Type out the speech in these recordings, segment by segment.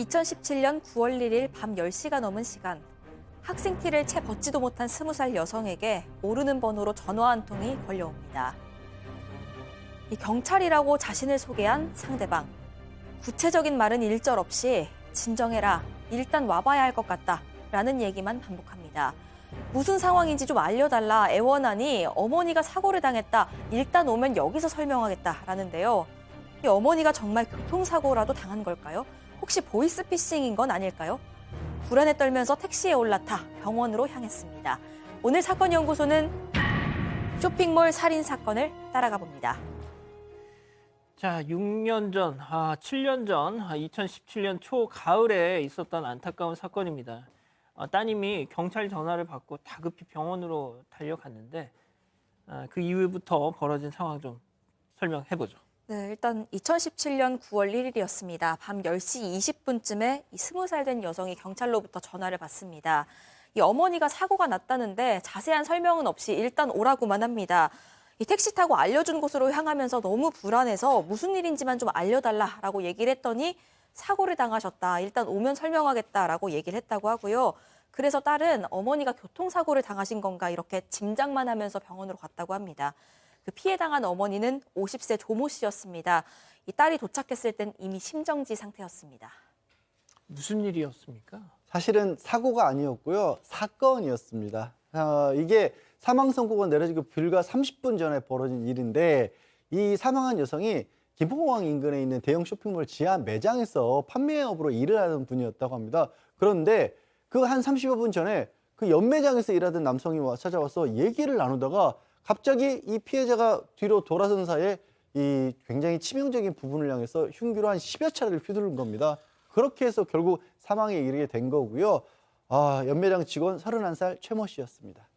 2017년 9월 1일 밤 10시가 넘은 시간 학생 티를 채 벗지도 못한 20살 여성에게 모르는 번호로 전화 한 통이 걸려옵니다. 이 경찰이라고 자신을 소개한 상대방. 구체적인 말은 일절 없이 진정해라. 일단 와봐야 할 것 같다. 라는 얘기만 반복합니다. 무슨 상황인지 좀 알려달라 애원하니 어머니가 사고를 당했다. 일단 오면 여기서 설명하겠다. 라는데요. 이 어머니가 정말 교통사고라도 당한 걸까요? 혹시 보이스피싱인 건 아닐까요? 불안에 떨면서 택시에 올라타 병원으로 향했습니다. 오늘 사건 연구소는 쇼핑몰 살인 사건을 따라가 봅니다. 자, 6년 전, 아, 7년 전, 아, 2017년 초 가을에 있었던 안타까운 사건입니다. 아, 따님이 경찰 전화를 받고 다급히 병원으로 달려갔는데 아, 그 이후부터 벌어진 상황 좀 설명해 보죠. 네, 일단 2017년 9월 1일이었습니다. 밤 10시 20분쯤에 이 20살 된 여성이 경찰로부터 전화를 받습니다. 이 어머니가 사고가 났다는데 자세한 설명은 없이 일단 오라고만 합니다. 이 택시 타고 알려준 곳으로 향하면서 너무 불안해서 무슨 일인지만 좀 알려달라라고 얘기를 했더니 사고를 당하셨다. 일단 오면 설명하겠다라고 얘기를 했다고 하고요. 그래서 딸은 어머니가 교통사고를 당하신 건가 이렇게 짐작만 하면서 병원으로 갔다고 합니다. 그 피해 당한 어머니는 50세 조모 씨였습니다. 이 딸이 도착했을 땐 이미 심정지 상태였습니다. 무슨 일이었습니까? 사실은 사고가 아니었고요. 사건이었습니다. 어, 이게 사망 선고가 내려지고 불과 30분 전에 벌어진 일인데 이 사망한 여성이 김포공항 인근에 있는 대형 쇼핑몰 지하 매장에서 판매업으로 일을 하는 분이었다고 합니다. 그런데 그 한 30여 분 전에 그 연매장에서 일하던 남성이 와 찾아와서 얘기를 나누다가 갑자기 이 피해자가 뒤로 돌아선 사이에 이 굉장히 치명적인 부분을 향해서 흉기로 한 10여 차례를 휘두른 겁니다. 그렇게 해서 결국 사망에 이르게 된 거고요. 아, 연매장 직원 31살 최모 씨였습니다.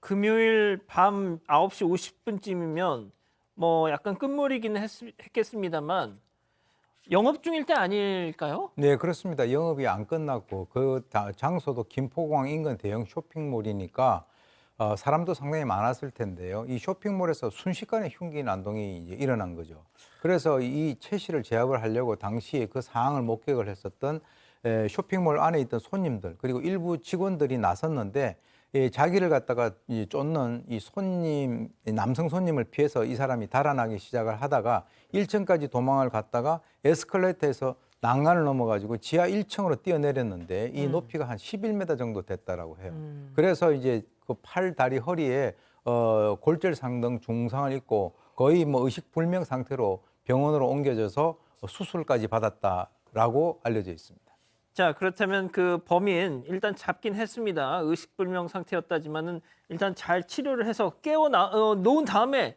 금요일 밤 9시 50분쯤이면 뭐 약간 끝물이기는 했, 했겠습니다만 영업 중일 때 아닐까요? 네, 그렇습니다. 영업이 안 끝났고 그 다- 장소도 김포공항 인근 대형 쇼핑몰이니까 어, 사람도 상당히 많았을 텐데요. 이 쇼핑몰에서 순식간에 흉기 난동이 이제 일어난 거죠. 그래서 이 최 씨를 제압을 하려고 당시에 그 상황을 목격을 했었던 에, 쇼핑몰 안에 있던 손님들 그리고 일부 직원들이 나섰는데 예, 자기를 갖다가 이 쫓는 이 손님, 이 남성 손님을 피해서 이 사람이 달아나기 시작을 하다가 1층까지 도망을 갔다가 에스컬레이터에서 난간을 넘어가지고 지하 1층으로 뛰어내렸는데 이 음. 높이가 한 11m 정도 됐다라고 해요. 음. 그래서 이제 그 팔, 다리, 허리에 어, 골절상 등 중상을 입고 거의 뭐 의식 불명 상태로 병원으로 옮겨져서 수술까지 받았다라고 알려져 있습니다. 자 그렇다면 그 범인 일단 잡긴 했습니다. 의식 불명 상태였다지만은 일단 잘 치료를 해서 깨워 나, 어, 놓은 다음에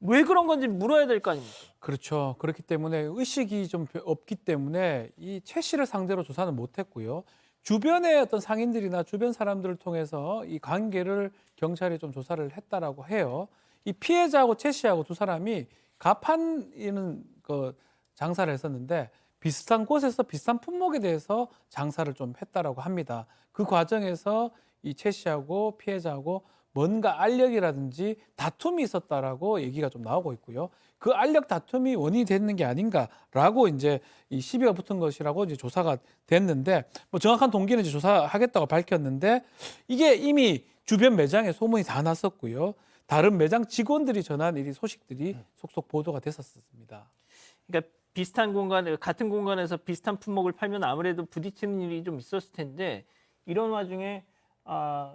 왜 그런 건지 물어야 될 거 아닙니까? 그렇죠. 그렇기 때문에 의식이 좀 없기 때문에 이 최 씨를 상대로 조사는 못했고요. 주변의 어떤 상인들이나 주변 사람들을 통해서 이 관계를 경찰이 좀 조사를 했다라고 해요. 이 피해자하고 최 씨하고 두 사람이 가판이는 그 장사를 했었는데 비슷한 곳에서 비슷한 품목에 대해서 장사를 좀 했다라고 합니다. 그 과정에서 이최 씨하고 피해자하고 뭔가 알력이라든지 다툼이 있었다라고 얘기가 좀 나오고 있고요. 그 알력 다툼이 원인이 됐는 게 아닌가라고 이제 이 시비가 붙은 것이라고 이제 조사가 됐는데 뭐 정확한 동기는 이제 조사하겠다고 밝혔는데 이게 이미 주변 매장에 소문이 다 났었고요. 다른 매장 직원들이 전한 이 소식들이 속속 보도가 됐었습니다. 그러니까 비슷한 공간, 같은 공간에서 비슷한 품목을 팔면 아무래도 부딪히는 일이 좀 있었을 텐데 이런 와중에 아,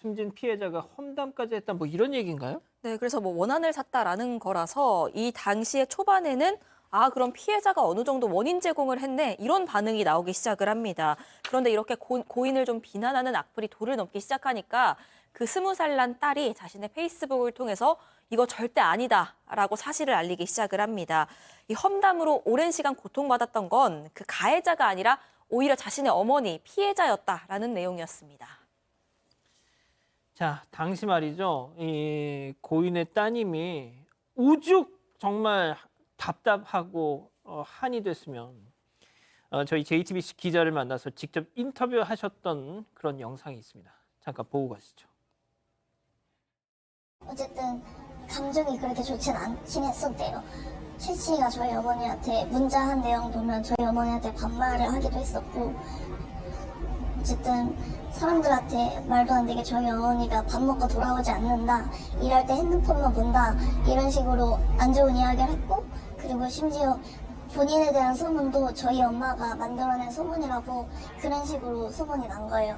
숨진 피해자가 험담까지 했다 뭐 이런 얘기인가요? 네, 그래서 뭐 원한을 샀다라는 거라서 이 당시에 초반에는 아, 그럼 피해자가 어느 정도 원인 제공을 했네. 이런 반응이 나오기 시작을 합니다. 그런데 이렇게 고, 고인을 좀 비난하는 악플이 도를 넘기 시작하니까 그 스무 살 난 딸이 자신의 페이스북을 통해서 이거 절대 아니다. 라고 사실을 알리기 시작을 합니다. 이 험담으로 오랜 시간 고통받았던 건 그 가해자가 아니라 오히려 자신의 어머니, 피해자였다라는 내용이었습니다. 자, 당시 말이죠. 이 고인의 따님이 오죽 정말 답답하고 어, 한이 됐으면 어, 저희 JTBC 기자를 만나서 직접 인터뷰하셨던 그런 영상이 있습니다. 잠깐 보고 가시죠. 어쨌든 감정이 그렇게 좋진 않긴 했었대요. 최 씨가 저희 어머니한테 문자한 내용 보면 저희 어머니한테 반말을 하기도 했었고 어쨌든 사람들한테 말도 안 되게 저희 어머니가 밥 먹고 돌아오지 않는다 일할 때 핸드폰만 본다 이런 식으로 안 좋은 이야기를 했고 그리고 심지어 본인에 대한 소문도 저희 엄마가 만들어낸 소문이라고 그런 식으로 소문이 난 거예요.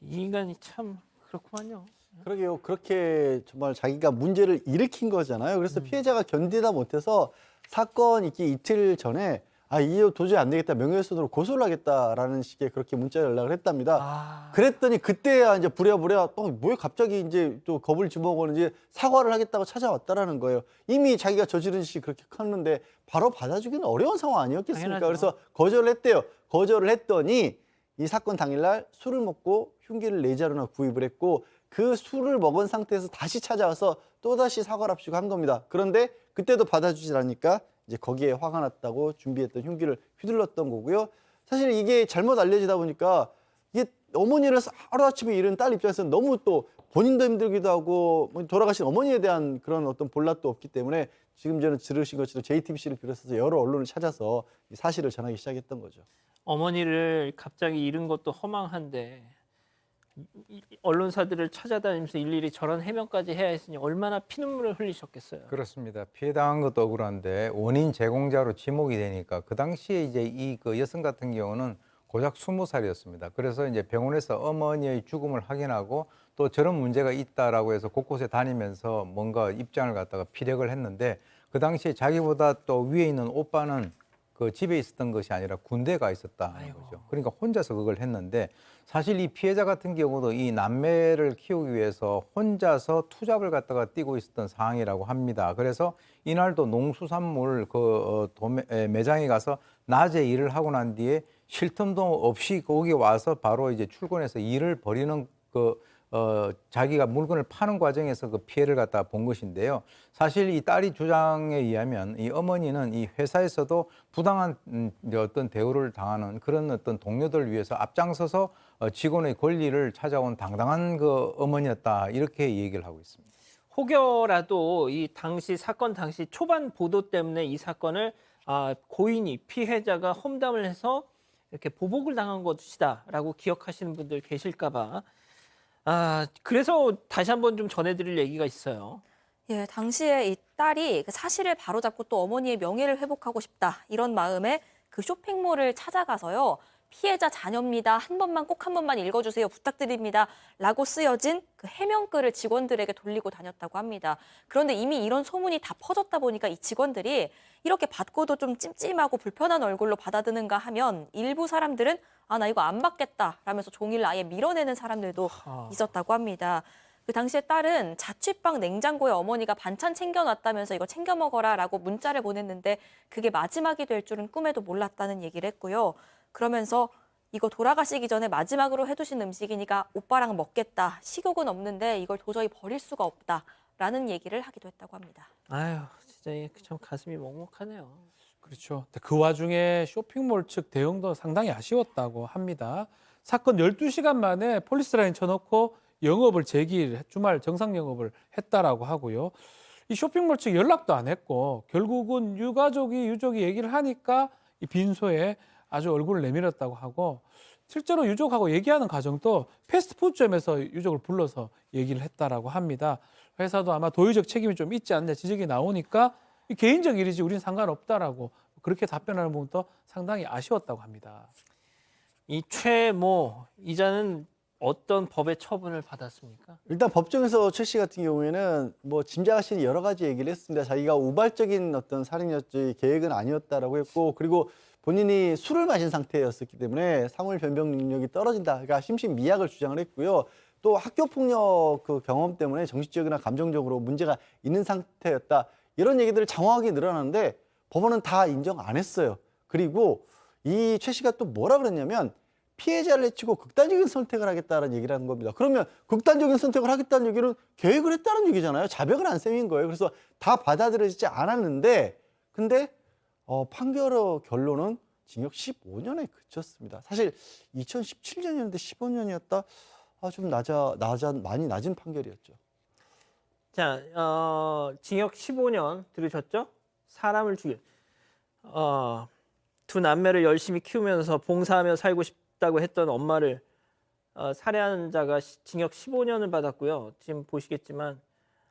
이 인간이 참 그렇구만요. 그러게요. 그렇게 정말 자기가 문제를 일으킨 거잖아요. 그래서 피해자가 견디다 못해서 사건 있기 이틀 전에 아, 이거 도저히 안 되겠다. 명예훼손으로 고소를 하겠다라는 식의 그렇게 문자 연락을 했답니다. 아, 그랬더니 그때야 이제 부랴부랴 또 뭐에 갑자기 이제 또 겁을 집어먹었는지 사과를 하겠다고 찾아왔다라는 거예요. 이미 자기가 저지른 짓이 그렇게 컸는데 바로 받아주기는 어려운 상황 아니었겠습니까? 당연하죠. 그래서 거절을 했대요. 거절을 했더니 이 사건 당일날 술을 먹고 흉기를 네 자루나 구입을 했고 그 술을 먹은 상태에서 다시 찾아와서 또다시 사과를 합시고 한 겁니다. 그런데 그때도 받아주질 않으니까 이제 거기에 화가 났다고 준비했던 흉기를 휘둘렀던 거고요. 사실 이게 잘못 알려지다 보니까 이게 어머니를 하루아침에 잃은 딸 입장에서는 너무 또 본인도 힘들기도 하고 뭐 돌아가신 어머니에 대한 그런 어떤 볼락도 없기 때문에 지금 저는 들으신 것처럼 JTBC를 비롯해서 여러 언론을 찾아서 이 사실을 전하기 시작했던 거죠. 어머니를 갑자기 잃은 것도 허망한데 언론사들을 찾아다니면서 일일이 저런 해명까지 해야 했으니 얼마나 피눈물을 흘리셨겠어요. 그렇습니다. 피해 당한 것도 억울한데 원인 제공자로 지목이 되니까 그 당시에 이제 이 그 여성 같은 경우는 고작 스무 살이었습니다. 그래서 이제 병원에서 어머니의 죽음을 확인하고 또 저런 문제가 있다라고 해서 곳곳에 다니면서 뭔가 입장을 갖다가 피력을 했는데 그 당시에 자기보다 또 위에 있는 오빠는 그 집에 있었던 것이 아니라 군대에 가 있었다는 아이고. 거죠. 그러니까 혼자서 그걸 했는데 사실 이 피해자 같은 경우도 이 남매를 키우기 위해서 혼자서 투잡을 갖다가 뛰고 있었던 상황이라고 합니다. 그래서 이날도 농수산물 그 어, 도매, 에, 매장에 가서 낮에 일을 하고 난 뒤에 쉴 틈도 없이 거기 와서 바로 이제 출근해서 일을 벌이는 그 어, 자기가 물건을 파는 과정에서 그 피해를 갖다 본 것인데요. 사실 이 딸이 주장에 의하면 이 어머니는 이 회사에서도 부당한 음, 어떤 대우를 당하는 그런 어떤 동료들을 위해서 앞장서서 어, 직원의 권리를 찾아온 당당한 그 어머니였다 이렇게 얘기를 하고 있습니다. 혹여라도 이 당시 사건 당시 초반 보도 때문에 이 사건을 아, 고인이 피해자가 험담을 해서 이렇게 보복을 당한 것이다라고 기억하시는 분들 계실까봐 아 그래서 다시 한번 좀 전해드릴 얘기가 있어요. 예, 당시에 이 딸이 그 사실을 바로잡고 또 어머니의 명예를 회복하고 싶다 이런 마음에 그 쇼핑몰을 찾아가서요 피해자 자녀입니다 한 번만 꼭 한 번만 읽어주세요 부탁드립니다 라고 쓰여진 그 해명글을 직원들에게 돌리고 다녔다고 합니다 그런데 이미 이런 소문이 다 퍼졌다 보니까 이 직원들이 이렇게 받고도 좀 찜찜하고 불편한 얼굴로 받아드는가 하면 일부 사람들은 아 나 이거 안 받겠다 라면서 종이를 아예 밀어내는 사람들도 아. 있었다고 합니다. 그 당시에 딸은 자취방 냉장고에 어머니가 반찬 챙겨놨다면서 이거 챙겨 먹어라 라고 문자를 보냈는데 그게 마지막이 될 줄은 꿈에도 몰랐다는 얘기를 했고요. 그러면서 이거 돌아가시기 전에 마지막으로 해두신 음식이니까 오빠랑 먹겠다. 식욕은 없는데 이걸 도저히 버릴 수가 없다 라는 얘기를 하기도 했다고 합니다. 아유 진짜 이게 참 가슴이 먹먹하네요. 그렇죠. 근데 그 와중에 쇼핑몰 측 대응도 상당히 아쉬웠다고 합니다. 사건 12시간 만에 폴리스라인 쳐놓고 영업을 재개를 주말 정상 영업을 했다라고 하고요. 이 쇼핑몰 측 연락도 안 했고 결국은 유가족이 유족이 얘기를 하니까 이 빈소에 아주 얼굴을 내밀었다고 하고 실제로 유족하고 얘기하는 과정도 패스트푸드점에서 유족을 불러서 얘기를 했다라고 합니다. 회사도 아마 도의적 책임이 좀 있지 않냐 지적이 나오니까 이 개인적 일이지 우리는 상관없다라고 그렇게 답변하는 부분도 상당히 아쉬웠다고 합니다. 이 최모 이자는 어떤 법의 처분을 받았습니까? 일단 법정에서 최 씨 같은 경우에는 뭐 짐작하시는 여러 가지 얘기를 했습니다. 자기가 우발적인 어떤 살인이었지 계획은 아니었다라고 했고 그리고 본인이 술을 마신 상태였었기 때문에 사물 변경 능력이 떨어진다. 그러니까 심신미약을 주장을 했고요. 또 학교 폭력 그 경험 때문에 정신적이나 감정적으로 문제가 있는 상태였다. 이런 얘기들을 장황하게 늘어났는데 법원은 다 인정 안 했어요. 그리고 이 최 씨가 또 뭐라 그랬냐면 피해자를 해치고 극단적인 선택을 하겠다는 얘기를 한 겁니다. 그러면 극단적인 선택을 하겠다는 얘기는 계획을 했다는 얘기잖아요. 자백을 안 셈인 거예요. 그래서 다 받아들여지지 않았는데 근데 어, 판결 결론은 징역 15년에 그쳤습니다. 사실 2017년이었는데 15년이었다. 아, 좀 낮아, 낮아, 많이 낮은 판결이었죠. 자, 어, 징역 15년 들으셨죠? 사람을 죽여. 어, 두 남매를 열심히 키우면서 봉사하며 살고 싶다고 했던 엄마를 어, 살해한 자가 시- 징역 15년을 받았고요. 지금 보시겠지만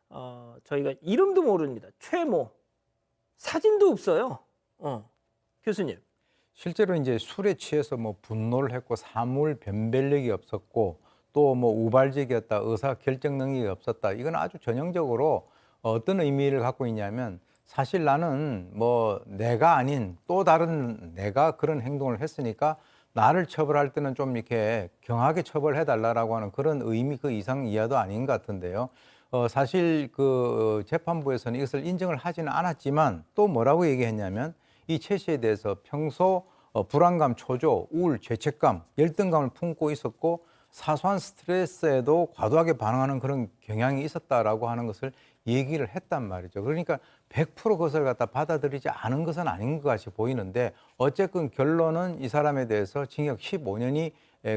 어, 저희가 이름도 모릅니다. 최모 사진도 없어요. 어, 교수님. 실제로 이제 술에 취해서 뭐 분노를 했고 사물 변별력이 없었고 또 뭐 우발적이었다 의사 결정 능력이 없었다 이건 아주 전형적으로 어떤 의미를 갖고 있냐면 사실 나는 뭐 내가 아닌 또 다른 내가 그런 행동을 했으니까 나를 처벌할 때는 좀 이렇게 경하게 처벌해 달라라고 하는 그런 의미 그 이상 이하도 아닌 것 같은데요. 어, 사실 그 재판부에서는 이것을 인정을 하지는 않았지만 또 뭐라고 얘기했냐면 이최 씨에 대해서 평소 어, 불안감, 초조, 우울, 죄책감, 열등감을 품고 있었고 사소한 스트레스에도 과도하게 반응하는 그런 경향이 있었다라고 하는 것을 얘기를 했단 말이죠. 그러니까 100% 그것을 갖다 받아들이지 않은 것은 아닌 것 같이 보이는데 어쨌든 결론은 이 사람에 대해서 징역 15년이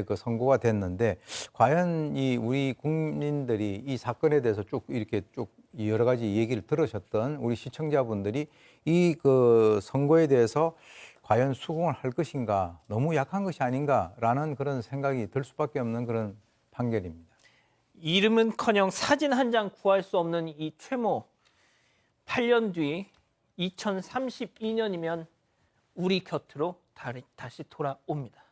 그 선고가 됐는데 과연 이 우리 국민들이 이 사건에 대해서 쭉 이렇게 쭉 여러 가지 얘기를 들으셨던 우리 시청자분들이 이 그 선고에 대해서 과연 수긍을 할 것인가 너무 약한 것이 아닌가라는 그런 생각이 들 수밖에 없는 그런 판결입니다. 이름은커녕 사진 한 장 구할 수 없는 이 최모 8년 뒤 2032년이면 우리 곁으로 다시 돌아옵니다.